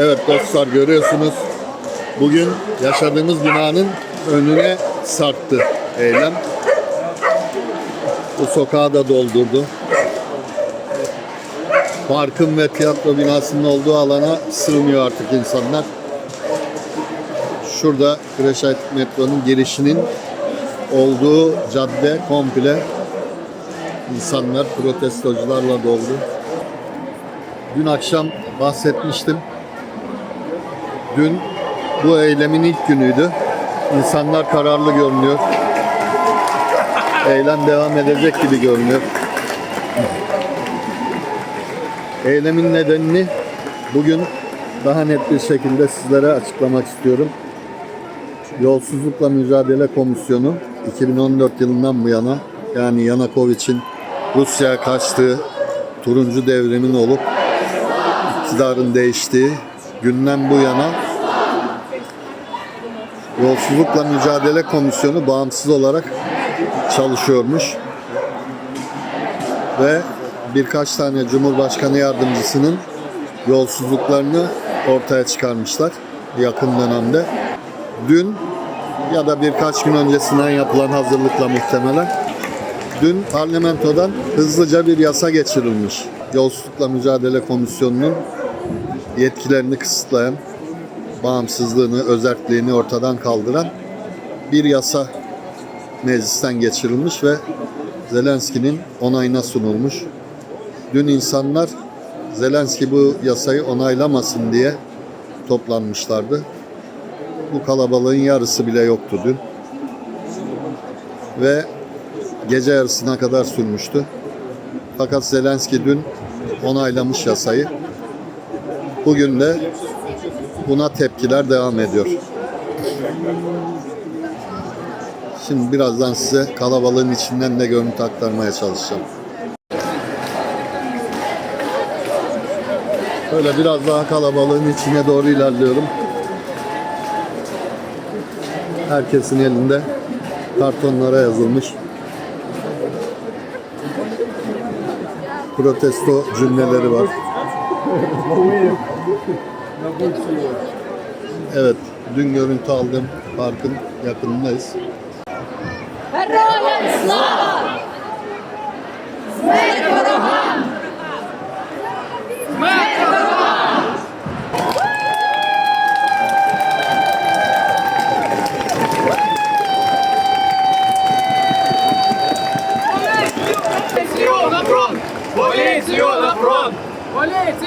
Evet dostlar görüyorsunuz. Bugün yaşadığımız binanın önüne sarktı eylem. Bu sokağı da doldurdu. Parkın ve tiyatro binasının olduğu alana sığmıyor artık insanlar. Şurada Kreşayt metronun girişinin olduğu cadde komple insanlar protestocularla doldu. Dün akşam bahsetmiştim. Dün bu eylemin ilk günüydü. İnsanlar kararlı görünüyor. Eylem devam edecek gibi görünüyor. Eylemin nedenini bugün daha net bir şekilde sizlere açıklamak istiyorum. Yolsuzlukla Mücadele Komisyonu 2014 yılından bu yana yani Yanakovic'in Rusya'ya kaçtığı turuncu devrimin olup iktidarın değiştiği günden bu yana Yolsuzlukla Mücadele Komisyonu bağımsız olarak çalışıyormuş. Ve birkaç tane Cumhurbaşkanı yardımcısının yolsuzluklarını ortaya çıkarmışlar yakın dönemde. Dün ya da birkaç gün öncesinden yapılan hazırlıkla muhtemelen dün parlamentodan hızlıca bir yasa geçirilmiş. Yolsuzlukla Mücadele Komisyonu'nun yetkilerini kısıtlayan, bağımsızlığını, özerkliğini ortadan kaldıran bir yasa meclisten geçirilmiş ve Zelenski'nin onayına sunulmuş. Dün insanlar Zelenski bu yasayı onaylamasın diye toplanmışlardı. Bu kalabalığın yarısı bile yoktu dün. Ve gece yarısına kadar sürmüştü. Fakat Zelenski dün onaylamış yasayı. Bugün de buna tepkiler devam ediyor. Şimdi birazdan size kalabalığın içinden de görüntü aktarmaya çalışacağım. Böyle biraz daha kalabalığın içine doğru ilerliyorum. Herkesin elinde kartonlara yazılmış protesto cümleleri var. Evet, dün görüntü aldım. Parkın yakınındayız. Heroям слава! Смерть ворогам! Смерть ворогам! Полицию на фронт! Полицию на фронт! Полицию!